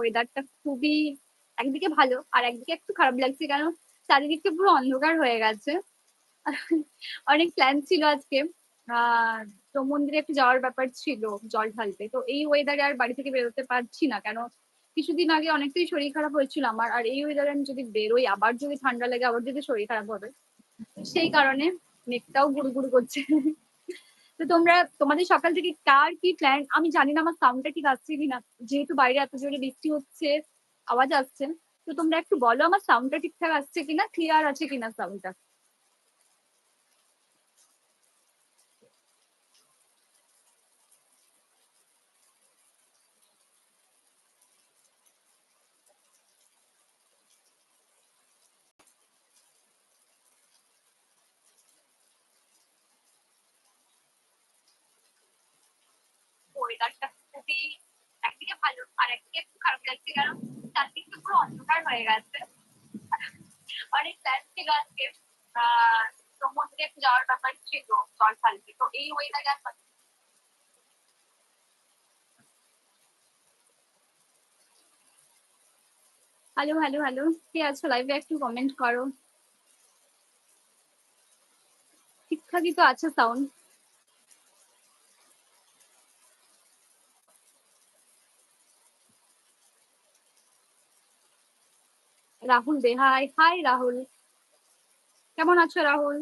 ওয়েদারটা খুবই একদিকে ভালো আর একদিকে একটু খারাপ লাগছে কারণ চারিদিকটা পুরো অন্ধকার হয়ে গেছে। অনেক প্ল্যান ছিল আজকে। তো মন্দিরে একটু যাওয়ার ব্যাপার ছিল জল ঢালতে। তো এই ওয়েদারে আর বাড়ি থেকে বেরোতে পারছি না কেন কিছুদিন আগে অনেকটাই শরীর খারাপ হয়েছিল আমার। আর এই ওয়েদারে আমি যদি বেরোই, আবার যদি ঠান্ডা লাগে, আবার যদি শরীর খারাপ হবে, সেই কারণে নেকটাও গুড়ু গুড়ু করছে। তো তোমরা, তোমাদের সকাল থেকে কার কি প্ল্যান আমি জানি না, আমার সাউন্ডটা ঠিক আসছে কিনা। যেহেতু বাইরে এত জোরে বৃষ্টি হচ্ছে, আওয়াজ আসছে। তো তোমরা একটু বলো, আমার সাউন্ডটা ঠিকঠাক আসছে কিনা? ক্লিয়ার আছে কিনা সাউন্ডটা ওয়েদারটা খুবই একদিকে ভালো আর একদিকে একটু খারাপ লাগছে কারণ চারদিকটা পুরো অন্ধকার হয়ে গেছে। অনেক প্ল্যান ছিল আজকে। তো যাওয়ার ব্যাপার ছিল, জল ঢালতে। তো এই ওয়েদারে আর হ্যালো হ্যালো হ্যালো কে আছো? লাইভে একটু কমেন্ট করো। ঠিকঠাকই তো আছে সাউন্ড রাহুল বেহাই। হাই রাহুল। কেমন আছো Rahul?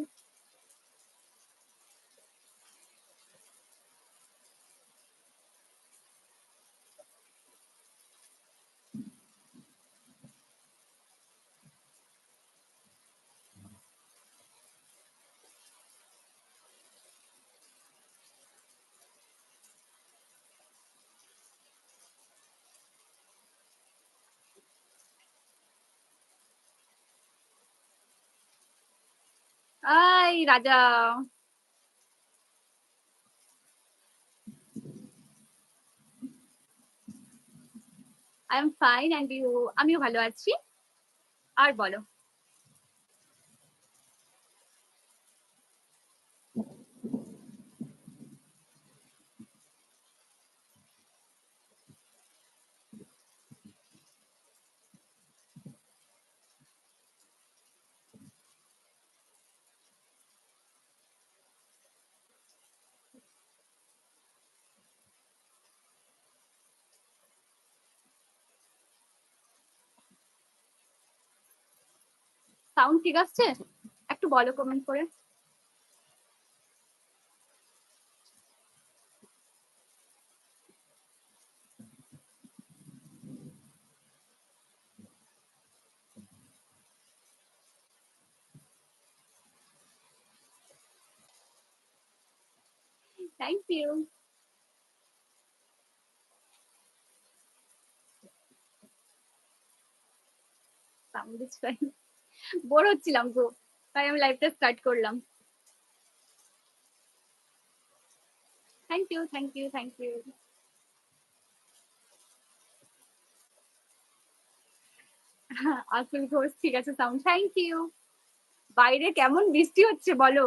I Raja. I am fine and you আমিও ভালো আছি। আর বলো। সাউন্ড ঠিক আসছে? একটু বলো কমেন্ট করে। Thank you sound is fine bore হচ্ছিলাম গো। তাই আমি লাইভটা স্টার্ট করলাম। Thank you thank you thank you আসল ঘোষ, ঠিক আছে সাউন্ড থ্যাংক ইউ বাইরে কেমন বৃষ্টি হচ্ছে বলো?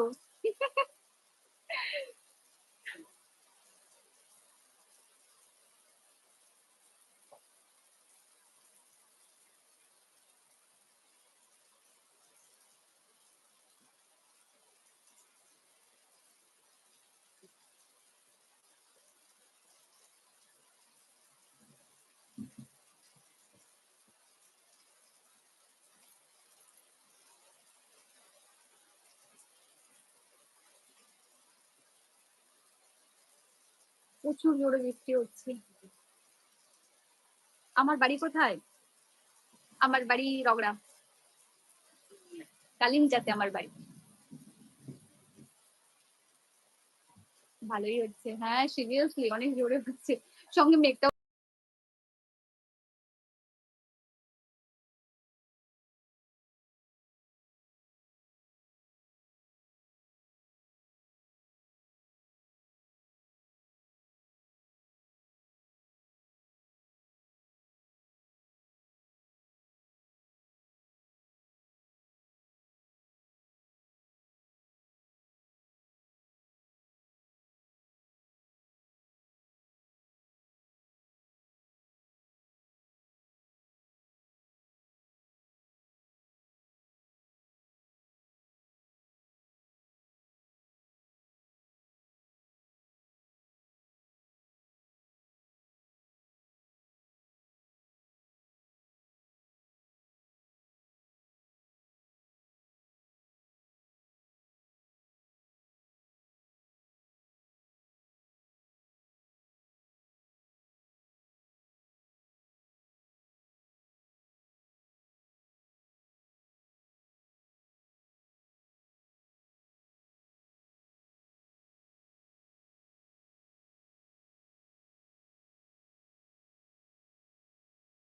প্রচুর জোরে বৃষ্টি হচ্ছে। আমার বাড়ি কোথায়? আমার বাড়ি রগড়া। কালিমজাতে আমার বাড়ি। ভালোই হচ্ছে। হ্যাঁ সিরিয়াসলি অনেক জোরে হচ্ছে। সঙ্গে মেঘটাও